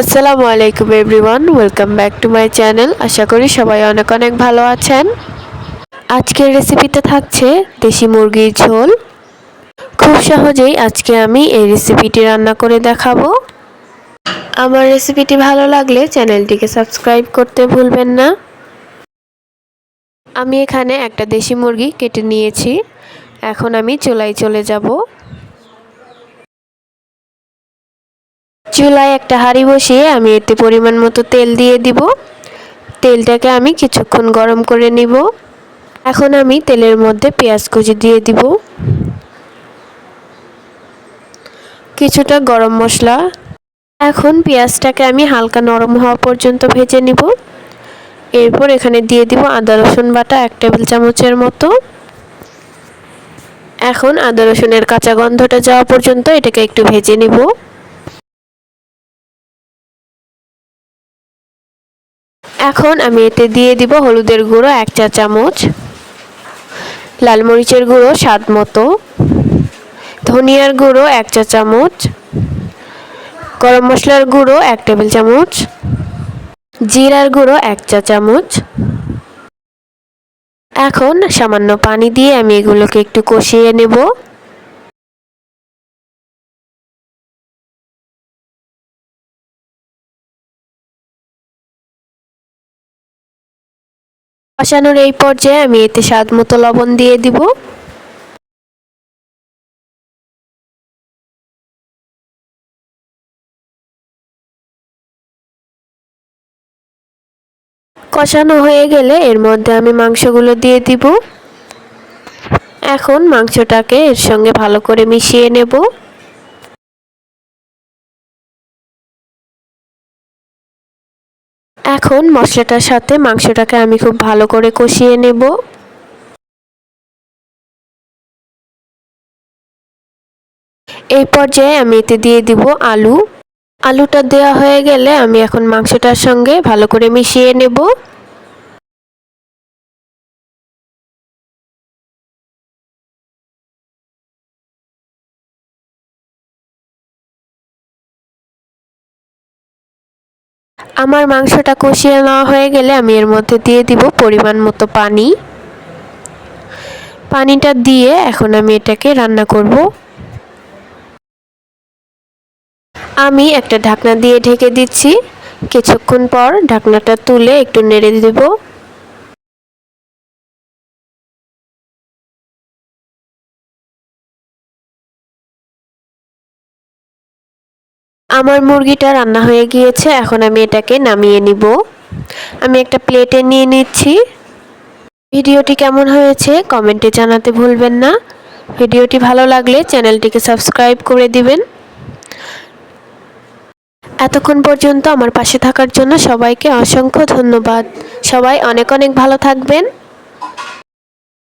আসসালামু আলাইকুম everyone, welcome back to my channel. আশা করি সবাই অনেক অনেক ভালো আছেন। আজকের রেসিপিতে থাকছে দেশি মুরগির ঝোল। খুব সহজেই আজকে আমি এই রেসিপিটি রান্না করে দেখাবো। আমার রেসিপিটি ভালো লাগলে চ্যানেলটিকে সাবস্ক্রাইব করতে ভুলবেন না। আমি এখানে একটা দেশি মুরগি কেটে নিয়েছি। এখন আমি চুলায় চলে যাব। চুলায় একটা হাঁড়ি বসিয়ে আমি এতে পরিমাণ মতো তেল দিয়ে দিব। তেলটাকে আমি কিছুক্ষণ গরম করে নিব। এখন আমি তেলের মধ্যে পেঁয়াজ কুচি দিয়ে দিব। কিছুটা গরম মশলা। এখন পেঁয়াজটাকে আমি হালকা নরম হওয়া পর্যন্ত ভেজে নিব। এরপর এখানে দিয়ে দিব আদা, রসুন বাটা এক টেবিল চামচের মতো। এখন আদা, রসুনের কাঁচা গন্ধটা যাওয়া পর্যন্ত এটাকে একটু ভেজে নিব। এখন আমি এতে দিয়ে দিব হলুদের গুঁড়ো এক চা চামচ, লাল মরিচের গুঁড়ো স্বাদ মতো, ধনিয়ার গুঁড়ো এক চা চামচ, গরম মশলার গুঁড়ো এক টেবিল চামচ, জিরার গুঁড়ো এক চা চামচ। এখন সামান্য পানি দিয়ে আমি এগুলোকে একটু কষিয়ে নেব। কষানোর এই পর্যায়ে আমি এতে স্বাদ মতো লবণ দিয়ে দিব। কষানো হয়ে গেলে এর মধ্যে আমি মাংসগুলো দিয়ে দিব। এখন মাংসটাকে এর সঙ্গে ভালো করে মিশিয়ে নেব। এখন মশলাটার সাথে মাংসটাকে আমি খুব ভালো করে কষিয়ে নেব। এই পর্যায়ে আমি এতে দিয়ে দিব আলু। আলুটা দেওয়া হয়ে গেলে আমি এখন মাংসটার সঙ্গে ভালো করে মিশিয়ে নেব। আমার মাংসটা কষিয়ে নেওয়া হয়ে গেলে আমি এর মধ্যে দিয়ে দিব পরিমাণ মতো পানি। পানিটা দিয়ে এখন আমি এটাকে রান্না করব। আমি একটা ঢাকনা দিয়ে ঢেকে দিচ্ছি। কিছুক্ষণ পর ঢাকনাটা তুলে একটু নেড়ে দেব। আমার মুরগিটা রান্না হয়ে গিয়েছে, এখন আমি এটাকে নামিয়ে নিব। আমি একটা প্লেটে নিয়ে নিচ্ছি। ভিডিওটি কেমন হয়েছে কমেন্টে জানাতে ভুলবেন না। ভিডিওটি ভালো লাগলে চ্যানেলটিকে সাবস্ক্রাইব করে দিবেন। এতক্ষণ পর্যন্ত আমার পাশে থাকার জন্য সবাইকে অসংখ্য ধন্যবাদ। সবাই অনেক অনেক ভালো থাকবেন।